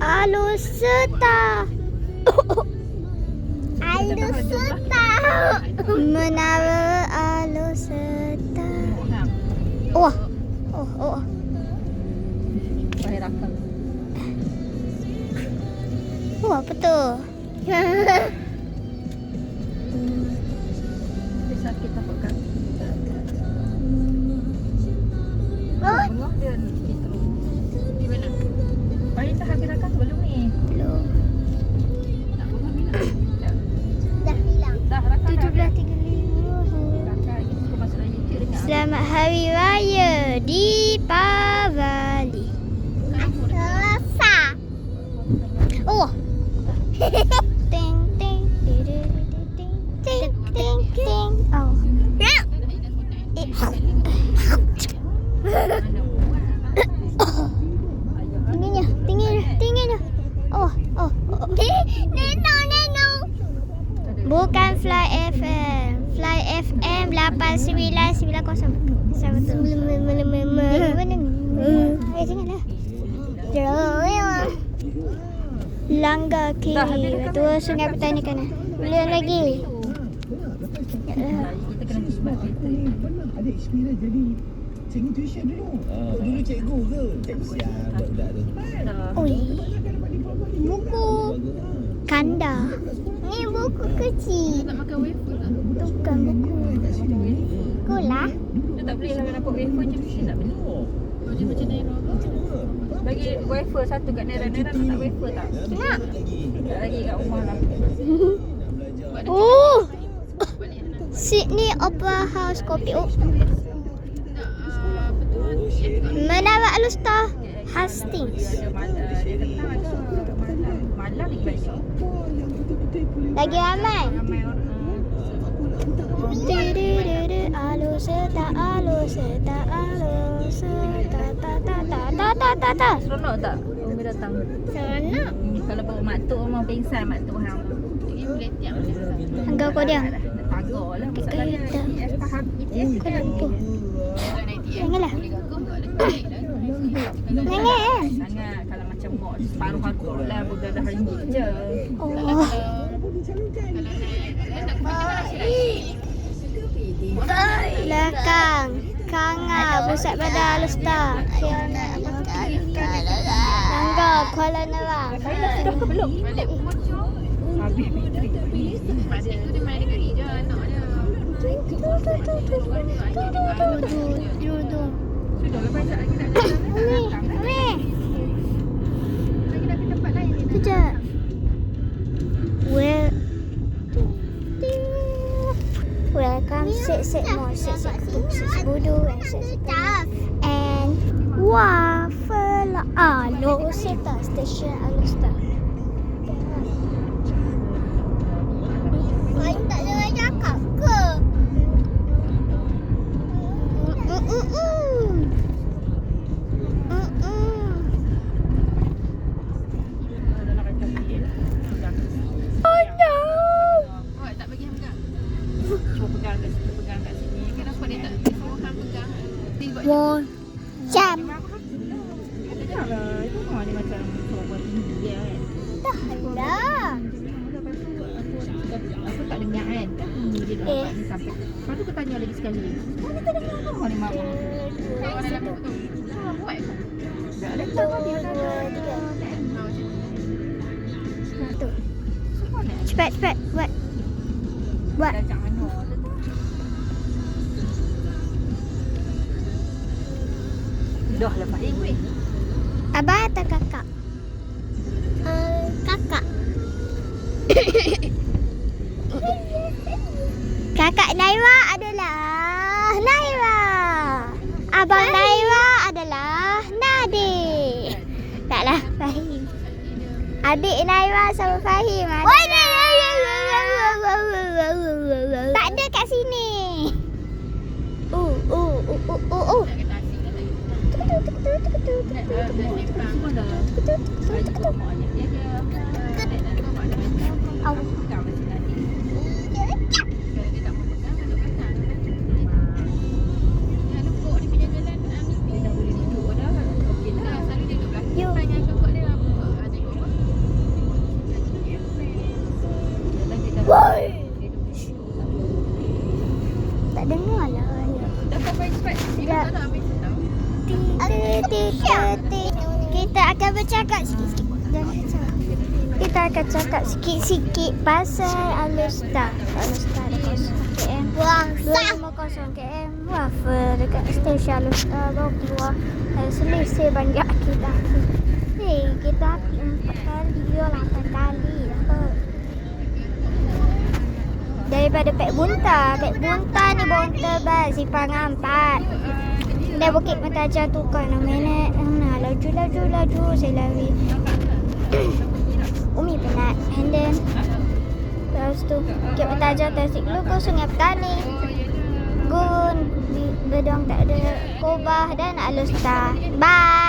Aluseta. Aluseta. Menara Aluseta. Oh. Oh, oh. Bahir akal. Oh, apa tu? Oh. Oh, oh, oh. Bukan Fly FM. Fly FM 8990. Sama tu. Mana ni? Eh, janganlah. Langgar kiri. Tua sungai petani kanan. Boleh lagi. Ya. Kita kena. Ada experience jadi cikgu tuition dulu. Ah, dulu cikgu ke? Cikgu siap budak tu. Oi. Buku kanda. Ni buku kecil. Tak makan wafer tak? Tukar buku. Sekolah. Dia tak boleh kalau dapat wafer je mesti nak beli. Macam macam Naira. Bagi wafer satu kat Naira. Naira nak tak wafer tak? Nak. Tak lagi kat rumah lah. Oh. Sydney Opera House Kopi Oh. Menara Alustar Hastings. Dia. Dia lagi balik. Lagi ramai. Ramai orang. Du-du-du-du, Aluseta, Aluseta, Aluseta, ta ta ta ta ta ta ta. Seronok tak? Umi datang. Seronok. Hmm, Kalau bawa mak tok mau pingsan mak tok hang. Angga kau dia. Tagar lah Kat masalahnya. kereta. ETS faham. ETS Kau lampu. Janganlah. Jangan. eh. Sangat kalau macam mok separuh harga lah bergadah ringgit je. Oh. Belakang. Kanga, pusat pada Alustar. Langgar, Kuala Nerang. Saya dah sudah ke belum? Habis bateri. Duduk. Sudah lepas sekejap lagi nak Umi, says more. says it book. says voodoo. And says it And waffle. Ah, no, sita. Station alusta. Find the Lepas tanya lagi sekali. Mana tak dengar apa ni mak? Orang dalam tu. Ah, buat. Tak ada tahu dia dah ada. Cepat cepat buat. Buat. Dah tak? Dah lah Pak Ingwe. Abah atau kakak? Uh, kakak. kakak Naira adalah Naira. Abang Naira adalah Nadir. Taklah Fahim. Adik Naira sama Fahim. Ada. Tak ada kat sini. Uh, uh, uh, uh, uh, uh. Semua dah. Baju bawa mak ayah dia ada. Bercakap sikit-sikit. Cakap. Kita akan cakap sikit-sikit pasal Alustar. Alustar dekat KM. Buang sah. 250 KM. Waffle dekat stesen Alustar baru keluar. Ada selisih banyak kita. Hei, kita api empat kali. Dia lapan kali. Dapat. Daripada Pek Bunta. Pek Bunta ni bonta bas. Sipang empat. Dari Bukit Mataja tukar 6 minit. Nah, laju, laju, laju. Saya lari. Umi penat. And then, lepas tu, Bukit Mataja Tasik Lugu, Sungai Petani. Gun, Bedong tak ada. Kobah dan Alustar. Bye.